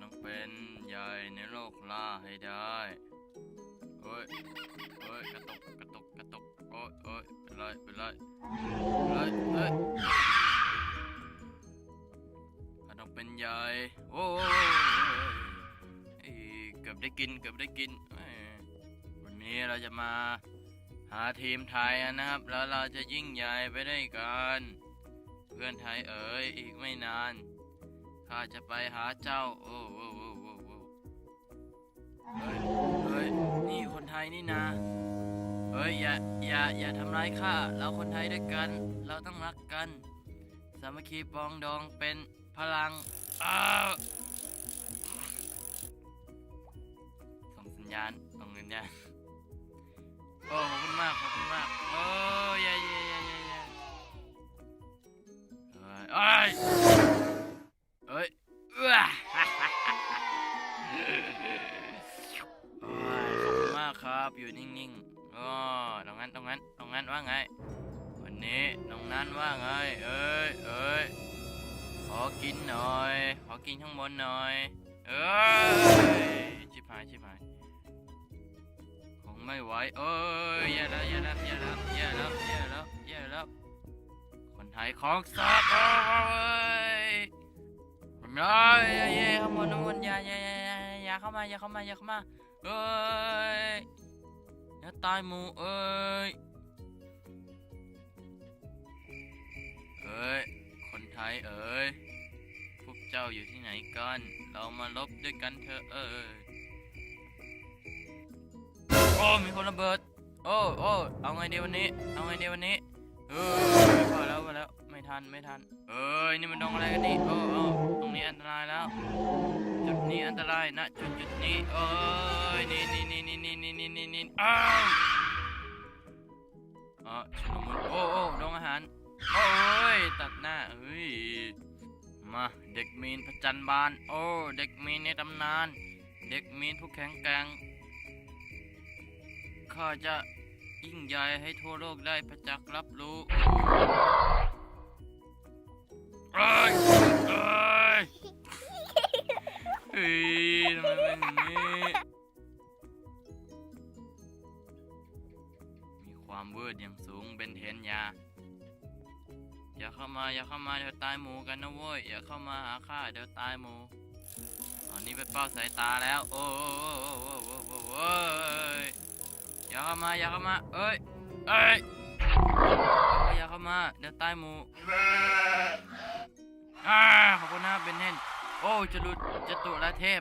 ต้องเป็นใหญ่ในโลกล่าให้ได้เฮ้ยเฮ้ยกระตุกกระตุกกระตุกโอ้ยโอ้ยเป็นไรเป็นไรเฮ้ยเฮ้ยข้าต้องเป็นใหญ่โอ้ยเอ้ยเกือบได้กินเกือบได้กินวันนี้เราจะมาหาทีมไทยนะครับ แล้วเราจะยิ่งใหญ่ไปได้กัน เพื่อนไทยเอ๋ยอีกไม่นาน ข้าจะไปหาเจ้า โอ้โอ้โอ้โอ้โอ้เฮ้ยเฮ้ยนี่คนไทยนี่นาเฮ้ยอย่าอย่าอย่าทำร้ายข้า เราคนไทยด้วยกัน เราต้องรักกัน สามัคคีปองดองเป็นพลังอ้าวส่งสัญญาณส่งสัญญาณโอ้ขอบคุณมากขอบคุณมาก โอ้ยเย่เย่เย่เย่เย่เฮ้ย นิ่งๆอ๋อตรงนั้นตรงนั้นตรงนั้นว่าไง วันนี้ตรงนั้นว่าไง เอ้ยเอ้ยขอกินหน่อย ขอกินข้างบนหน่อย เอ้ยชิบหายชิบหายคงไม่ไหวเอ้ยแย่แล้วแย่แล้วแย่แล้วแย่แล้วแย่แล้วแย่แล้วคนไทยของสัตว์เอ้ยมันน้ยเย่ข้างบนข้างบนยาอย่าอย่าอย่าอย่าเข้ามาอย่าเข้ามาอย่าเข้ามาเอ้ย อย่าตายหมูเอ้ยเอ้ย คนไทยเอ้ย พวกเจ้าอยู่ที่ไหนกัน เรามาลบด้วยกันเถอะเอ้ย โอ้ มีคนระเบิด โอ้โอ้เอาไงดีวันนี้ เอาไงดีวันนี้ เอ้ยพอแล้วพอแล้ว ไม่ทัน ไม่ทัน เอ้ย นี่มันดองอะไรกันนี่โอ้โอ้ นี้อันตรายแล้ว จุดนี้อันตรายนะจุดจุดนี้เอ้ยนี่นี่นี่นี่นี่นี่นี่นี่นี่อ้าวอ๋อชุลมุนโอ้โอ้ดงอาหารโอ้ยตัดหน้าเฮ้ยมาเด็กมีนพระจันทร์บาน โอ้เด็กมีนในตำนาน เด็กมีนผู้แข็งแกร่งข้าจะยิ่งใหญ่ให้ทั่วโลกได้ประจักษ์รับรู้เฮ้ยทำไมเป็นอย่างนี้ มีความเวิร์ดอย่างสูงเป็นเทนยา อย่าเข้ามา อย่าเข้ามาเดี๋ยวตายหมูกันนะเว้ย อย่าเข้ามาหาข้าเดี๋ยวตายหมูตอนนี้เป็นเป้าสายตาแล้ว โอ้โอ้ยอย่าเข้ามา อย่าเข้ามา เอ้ย เอ้ยเอ้ยอย่าเข้ามา เดี๋ยวตายหมูอ่าขอบคุณนะเบนเทน โอ้จะรุดจะตุละเทพ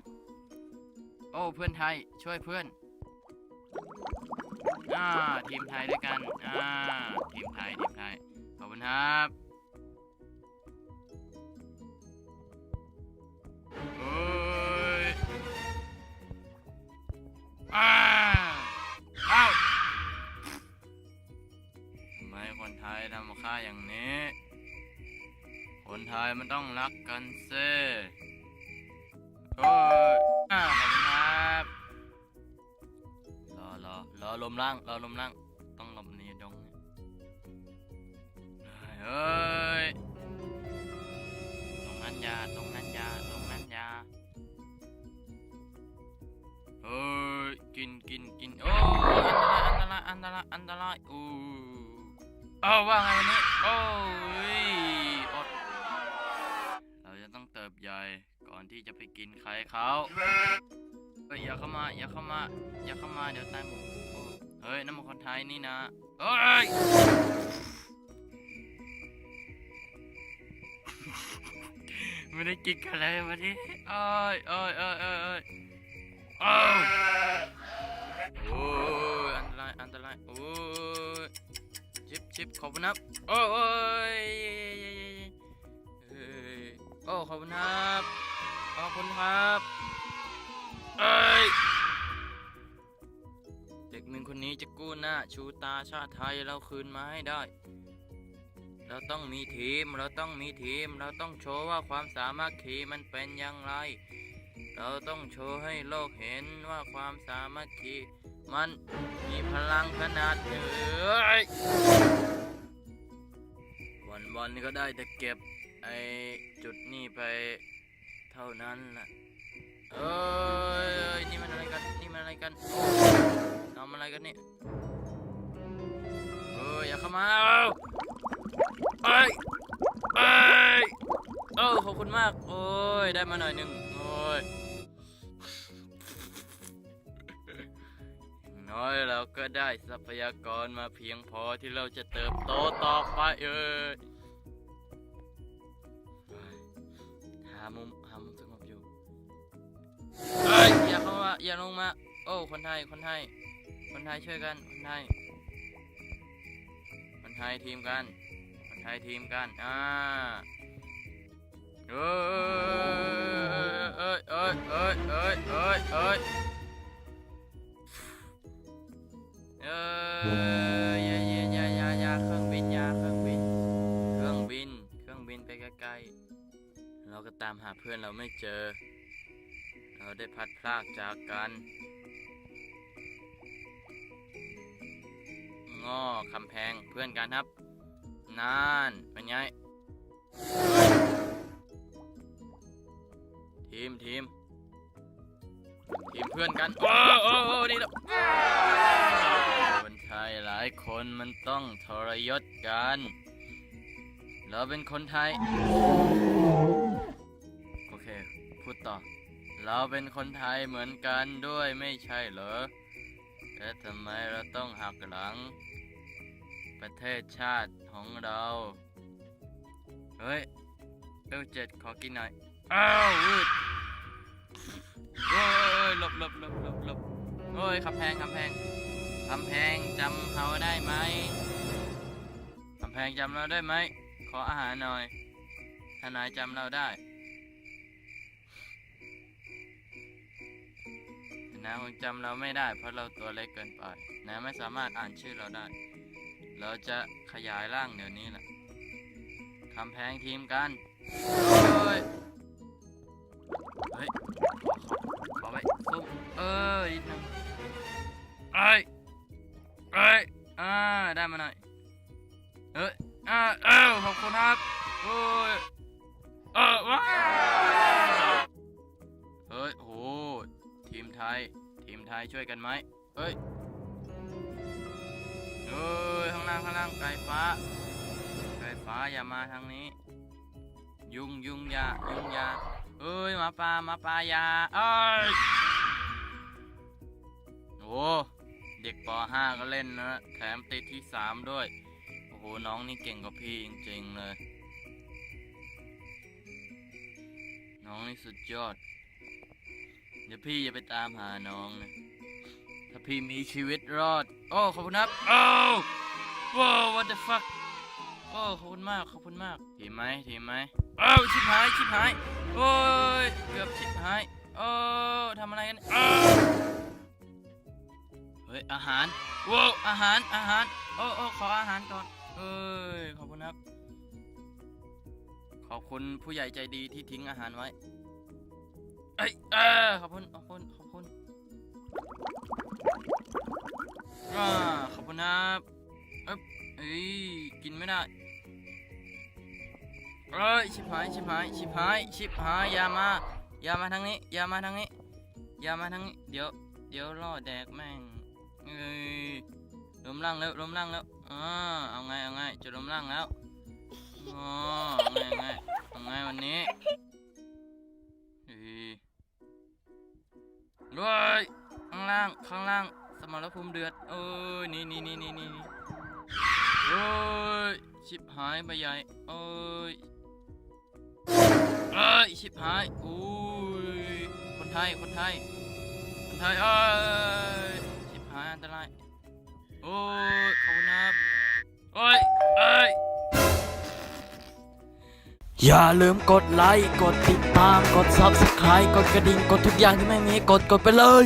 โอ้เพื่อนไทยช่วยเพื่อน อ่าทีมไทยด้วยกัน อ่าทีมไทยทีมไทยขอบคุณครับเอ้ยอ้าอ้าวทำไมคนไทยทำกับข้าอย่างนี้ คนไทยมันต้องรักกันเซ่ มล่างรอลมล่างต้องหลบนีดงเนี่เฮ้ยตรงนั้นยาตรงนั้นยาตรงนั้นยาเฮ้ยกินกินกินโอ้ยอันตรายอันตรายอันตรายอันตรายอู้เอาว่าไงวันนี้โอ้ยอดเราจะต้องเติบใหญ่ก่อนที่จะไปกินใครเขาเฮ้ยอย่าเข้ามาอย่าเข้ามาอย่าเข้ามาเดี๋ยวตายหมด เฮ้ยน้ำมันคนไทยนี่นะเฮ้ยไม่ได้กินกันเลยวันนี้เอ้ยเอ้ยเอ้ยเอ้ยเอ้ยโอ้ยอันตรายอันตรายโอ้ยชิปชิปขอบคุณครับโอ้ยโอ้ยเอ้ยโอ้ขอบคุณครับขอบคุณครับเอ้ย นี้จะกู้หน้าชูตาชาติไทยเราคืนมาให้ได้ เราต้องมีทีม เราต้องมีทีม เราต้องโชว์ว่าความสามัคคีมันเป็นอย่างไร เราต้องโชว์ให้โลกเห็นว่าความสามัคคีมันมีพลังขนาดเหนือวันวันก็ได้แต่เก็บไอ้จุดนี้ไปเท่านั้นแหละ กันเนี่ยเอ้ยอย่าเข้ามาเอ้าเอ้ยเอ้ยเอ้าขอบคุณมาก โอ้ย ได้มาหน่อยหนึ่งโอ้ยน้อยเราก็ได้ทรัพยากรมาเพียงพอที่เราจะเติบโตต่อไปเอ้ยเฮ้ยหามุมหามุมสงบอยู่เอ้ยอย่าเข้ามาอย่าลงมา โอ้ คนไทย คนไทย คนไทยช่วยกันคนไทยคนไทยทีมกันคนไทยทีมกันอ่าเอ้ยเอ้ยเอ้ยเอ้ยเอ้ยเอ้ยเอ้ยเอ้ยอย่าอย่าย่าอย่ายาเครื่องบินยาเครื่องบิน เครื่องบิน เครื่องบินไปไกล้ๆเราก็ตามหาเพื่อนเราไม่เจอ เราได้พัดพลากจากกัน งอคำแพงเพื่อนกันครับนานเป็นไงทีมทีมทีมเพื่อนกันโอ้โอ้โอ้นี่แล้วคนไทยหลายคนมันต้องทรยศกัน เราเป็นคนไทย โอเค พูดต่อ เราเป็นคนไทยเหมือนกันด้วยไม่ใช่เหรอแล้วทำไมเราต้องหักหลัง ประเทศชาติของเรา เฮ้ยเอลเจ็ดขอกินหน่อย อ้าววืดโอ้ยหลบหลบหลบหลบหลบโอ้ยคำแพงคำแพงคำแพงจำเราได้ไหมคำแพงจำเราได้ไหม ขออาหารหน่อยถ้านายจำเราได้นาคงจำเราไม่ได้ เพราะเราตัวเล็กเกินไปนาไม่สามารถอ่านชื่อเราได้ เราจะขยายร่างเดี๋ยวนี้แหละคำแพงทีมกัน เฮ้ย เฮ้ยขอไปซุ่มเออนิดนึงเอ้ยเอ้ยอ่าได้มาหน่อย เอ้ยอ่าเอ้าขอบคุณครับ โอ้ย เออว้าเฮ้ยโหทีมไทย ทีมไทยช่วยกันไหมเฮ้ย เฮ้ยข้างล่างข้างล่างไก่ฟ้า ไก่ฟ้าอย่ามาทางนี้ ยุงยุงยายุงยาเอ้ยมาป่ามาป่ายาเอ้ยโอ้เด็กป .5 ก็เล่นนะแถมติดที่ 3 ด้วย โอ้โห น้องนี่เก่งกว่าพี่จริง ๆ เลย น้องนี่สุดยอด เดี๋ยวพี่จะไปตามหาน้องนะาพี่มีชีวิตรอด โอ้ขอบคุณครับโอ้ว้าว what the fuck โอ้ขอบคุณมากขอบคุณมากทีมไหมทีมไหมเอ้าชิบหายชิบหายโอ้ยเกือบชิบหายโอ้ทำอะไรกันอ้าวเฮ้ยอาหารว้าวอาหารอาหารโอ้โอ้ขออาหารก่อนเอ้ยขอบคุณครับ ขอบคุณผู้ใหญ่ใจดีที่ทิ้งอาหารไว้เอ้ยเออขอบคุณขอบคุณขอบคุณ อ่าขอบคุณครับเอ๊บเอ้ยกินไม่ได้เอ้ยชิบหายชิบหายชิบหายชิบหายอย่ามาอย่ามาทางนี้อย่ามาทางนี้อย่ามาทางนี้เดี๋ยวเดี๋ยวล่อแดกแม่งเอ้ยล้มล่างแล้วล้มล่างแล้วอ่าเอาไงเอาไงจะล้มล่างแล้วอ๋อไงไง เดือด เอ้ยนี่นี่นี่นี่นี่นี่โอ้ย ชิบหายไปใหญ่ เอ้ย เอ้ย ชิบหายอุ้ย คนไทย คนไทย คนไทย เอ้ย ชิบหายอันตราย โอ้ยขอบคุณครับโอ้ย เอ้ยอย่าลืมกดไลค์ กดติดตาม กด Subscribe กดกระดิ่ง กดทุกอย่างที่ไม่มีกด กดไปเลย